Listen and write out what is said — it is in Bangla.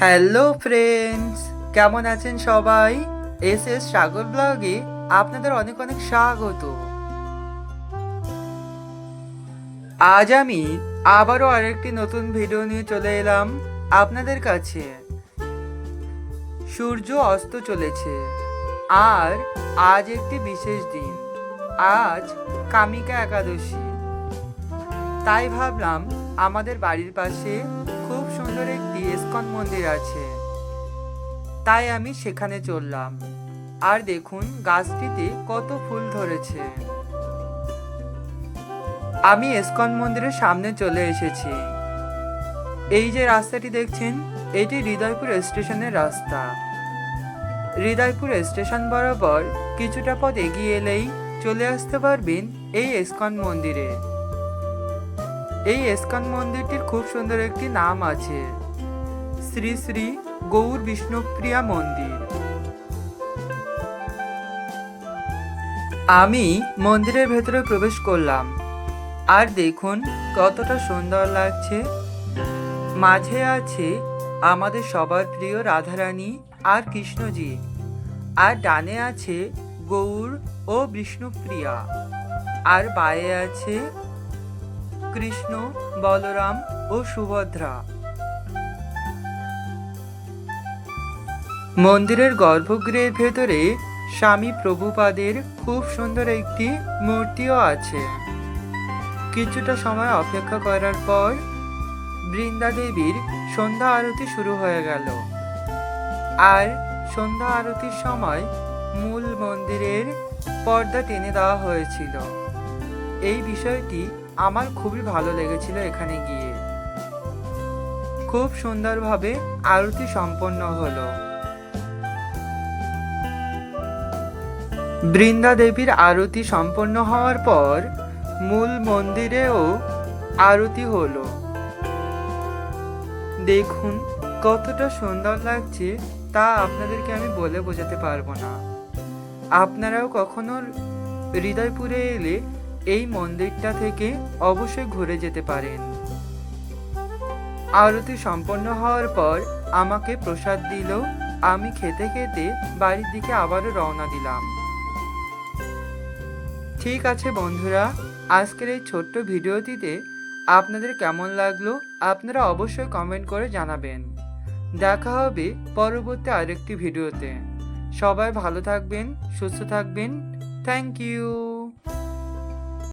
হ্যালো ফ্রেন্ডস কেমন আছেন সবাই? এস এস সাগর ব্লগে আপনাদের অনেক অনেক স্বাগত। আজ আমি আবারও আরেকটি নতুন ভিডিও নিয়ে চলে এলাম আপনাদের কাছে। সূর্য অস্ত চলেছে। আর আজ একটি বিশেষ দিন। আজ কামিকা একাদশী। তাই ভাবলাম আমাদের বাড়ির পাশে সুন্দর একটি ইস্কন মন্দির আছে। তাই আমি সেখানে চললাম। আর দেখুন, গাছটিতে কত ফুল ধরেছে। আমি ইস্কন মন্দিরের সামনে চলে এসেছি। এই যে রাস্তাটি দেখছেন, এটি হৃদয়পুর স্টেশনের রাস্তা। হৃদয়পুর স্টেশন বরাবর কিছুটা পথ এগিয়ে এলেই চলে আসতে পারবেন এই ইস্কন মন্দিরে। এই ইস্কন মন্দিরটির খুব সুন্দর একটি নাম আছে। শ্রী শ্রী গৌর বিষ্ণুপ্রিয়া মন্দির। আমি মন্দিরের ভেতরে প্রবেশ করলাম। আর দেখুন কতটা সুন্দর লাগছে। মাঝে আছে আমাদের সবার প্রিয় রাধারানী আর কৃষ্ণজি। আর ডানে আছে গৌর ও বিষ্ণুপ্রিয়া। আর বায়ে আছে কৃষ্ণ, বলরাম ও সুভদ্রা। মন্দিরের গর্ভগৃহের ভেতরে স্বামী প্রভুপাদের খুব সুন্দর একটি মূর্তিও আছে। কিছুটা সময় অপেক্ষা করার পর বৃন্দা দেবীর সন্ধ্যা আরতি শুরু হয়ে গেল। আর সন্ধ্যা আরতির সময় মূল মন্দিরের পর্দা টেনে দেওয়া হয়েছিল। এই বিষয়টি আমার খুবই ভালো লেগেছিল এখানে গিয়ে। খুব সুন্দরভাবে আরতি সম্পন্ন হলো। বৃন্দা দেবীর আরতি সম্পন্ন হওয়ার পর মূল মন্দিরেও আরতি হলো। দেখুন, কতটা সুন্দর লাগছে তা আপনাদেরকে আমি বলে বোঝাতে পারব না। আপনারাও কখনো হৃদয়পুরে এলে এই মন্দিরটা থেকে অবশ্যই ঘুরে যেতে পারেন। আরতি সম্পন্ন হওয়ার পর আমাকে প্রসাদ দিল, আমি খেতে খেতে বাড়ির দিকে আবারও রওনা দিলাম। ঠিক আছে বন্ধুরা, আজকের এই ছোট্ট ভিডিওটিতে আপনাদের কেমন লাগল আপনারা অবশ্যই কমেন্ট করে জানাবেন। দেখা হবে পরবর্তী আরেকটি ভিডিওতে। সবাই ভালো থাকবেন, সুস্থ থাকবেন। Thank you.